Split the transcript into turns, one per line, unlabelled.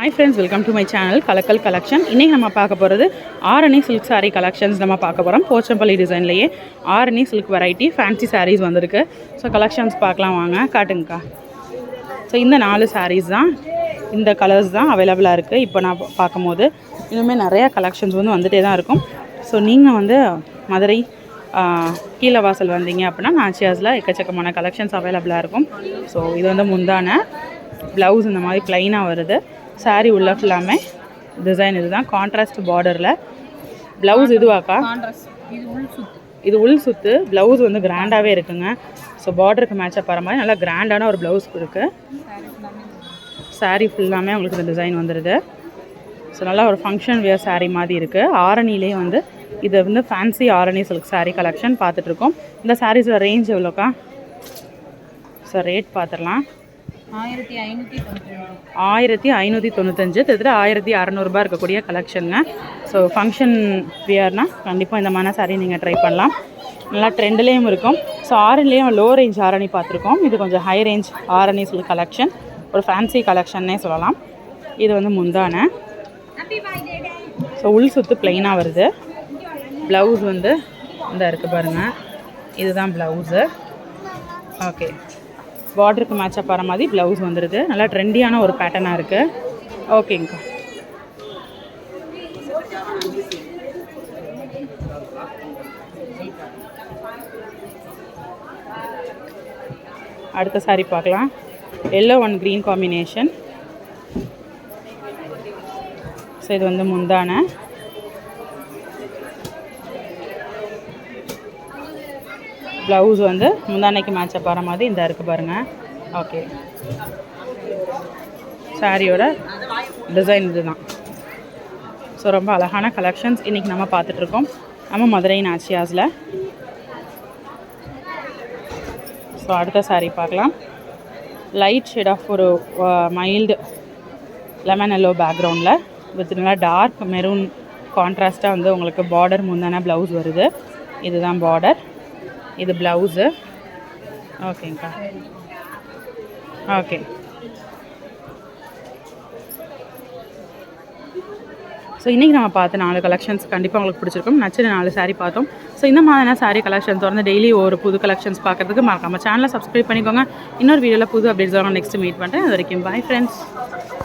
Hi friends welcome to my channel Kalakkal collection இன்றைக்கி நம்ம பார்க்க போகிறது ஆரணி சில்க் சாரீ கலெக்ஷன்ஸ் நம்ம பார்க்க போகிறோம் Pochampalli டிசைன்லேயே Arani silk variety fancy sarees வந்திருக்கு. ஸோ கலெக்ஷன்ஸ் பார்க்கலாம் வாங்க காட்டுங்கக்கா. ஸோ இந்த நாலு சாரீஸ் தான் இந்த கலர்ஸ் தான் அவைலபிளாக இருக்குது இப்போ நான் பார்க்கும் பார்க்கும்போது இன்னுமே நிறையா கலெக்ஷன்ஸ் வந்து வந்துகிட்டே தான் இருக்கும். ஸோ நீங்கள் வந்து மதுரை கீழே வாசல் வந்தீங்க அப்படின்னா நாச்சியாஸில் எக்கச்சக்கமான கலெக்ஷன்ஸ் அவைலபிளாக இருக்கும். ஸோ இது வந்து முந்தான ப்ளவுஸ் இந்த மாதிரி ப்ளைனாக வருது. Saree உள்ள ஃபுல்லாமே டிசைன் இதுதான். கான்ட்ராஸ்ட் பார்டரில் ப்ளவுஸ் இதுவாக்கா?
இது உள் சுத்து.
ப்ளவுஸ் வந்து கிராண்டாகவே இருக்குங்க. ஸோ பார்டருக்கு மேட்சப் வர மாதிரி நல்லா கிராண்டான ஒரு ப்ளவுஸ் இருக்குது
சாரி ஃபுல்லாமே
உங்களுக்கு இந்த டிசைன் வந்துடுது ஸோ நல்லா ஒரு ஃபங்க்ஷன் வியர் saree மாதிரி இருக்குது ஆரணிலே வந்து இது வந்து fancy Arani silk saree collection பார்த்துட்ருக்கோம் இந்த சாரீஸோட ரேஞ்ச் எவ்வளோக்கா? ஸோ ரேட் பார்த்துடலாம்.
ஆயிரத்தி ஐநூற்றி
ஆயிரத்தி ஐநூற்றி தொண்ணூத்தஞ்சு கிட்டத்தட்ட ஆயிரத்தி அறநூறுபா இருக்கக்கூடிய கலெக்ஷனுங்க ஸோ ஃபங்க்ஷன் வியர்னா கண்டிப்பாக இந்த மாதிரி saree நீங்கள் ட்ரை பண்ணலாம். நல்லா ட்ரெண்ட்லேயும் இருக்கும். ஸோ ஆரணிலேயும் லோ ரேஞ்ச் ஆரணி பார்த்துருக்கோம். இது கொஞ்சம் ஹை ரேஞ்ச் ஆரணி சொல்லி கலெக்ஷன் ஒரு ஃபேன்சி கலெக்ஷன்னே சொல்லலாம். இது வந்து முந்தான. ஸோ உள் சுத்து பிளெயினாக வருது. ப்ளவுஸ் வந்து இந்த இருக்குது பாருங்கள் இதுதான் ப்ளவுஸு ஓகே பார்டருக்கு மேட்சப் போகிற மாதிரி ப்ளவுஸ் வந்துடுது நல்லா ட்ரெண்டியான ஒரு பேட்டர்னாக இருக்குது ஓகேங்கக்கா அடுத்த சாரி பார்க்கலாம். Yellow on green combination so இது வந்து முந்தான. ப்ளவுஸ் வந்து முந்தானைக்கு மேட்சப் போகிற மாதிரி இந்த இருக்குது பாருங்கள் ஓகே சாரியோட டிசைன் இதுதான். ஸோ ரொம்ப அழகான கலெக்ஷன்ஸ் இன்றைக்கி நம்ம பார்த்துட்ருக்கோம் நம்ம மதுரை நாச்சியாஸில் ஸோ அடுத்த சாரீ பார்க்கலாம். லைட் ஷேட் ஆஃப் ஒரு மைல்டு லெமன் எல்லோ பேக்ரவுண்டில் வித் நல்லா டார்க் மெரூன் கான்ட்ராஸ்ட்டாக வந்து உங்களுக்கு பார்டர் முந்தான ப்ளவுஸ் வருது. இதுதான் பார்டர் இது ப்ளவுஸு. ஓகேங்க்கா ஓகே. ஸோ இன்றைக்கி நம்ம பார்த்த நாலு கலெக்ஷன்ஸ் கண்டிப்பாக உங்களுக்கு பிடிச்சிருக்கும். நச்சு நாலு சாரீ பார்த்தோம். ஸோ இந்த மாதிரியான சாரீ கலெக்ஷன்ஸ் வந்து டெய்லி ஒரு புது கலெக்ஷன்ஸ் பார்க்குறதுக்கு மறக்காமல் சேனலை சப்ஸ்கிரைப் பண்ணிக்கோங்க. இன்னொரு வீடியோவில் புது அப்டேட்ஸ் நெக்ஸ்ட் மீட் பண்ணுறேன் அது வரைக்கும் பாய் ஃப்ரெண்ட்ஸ்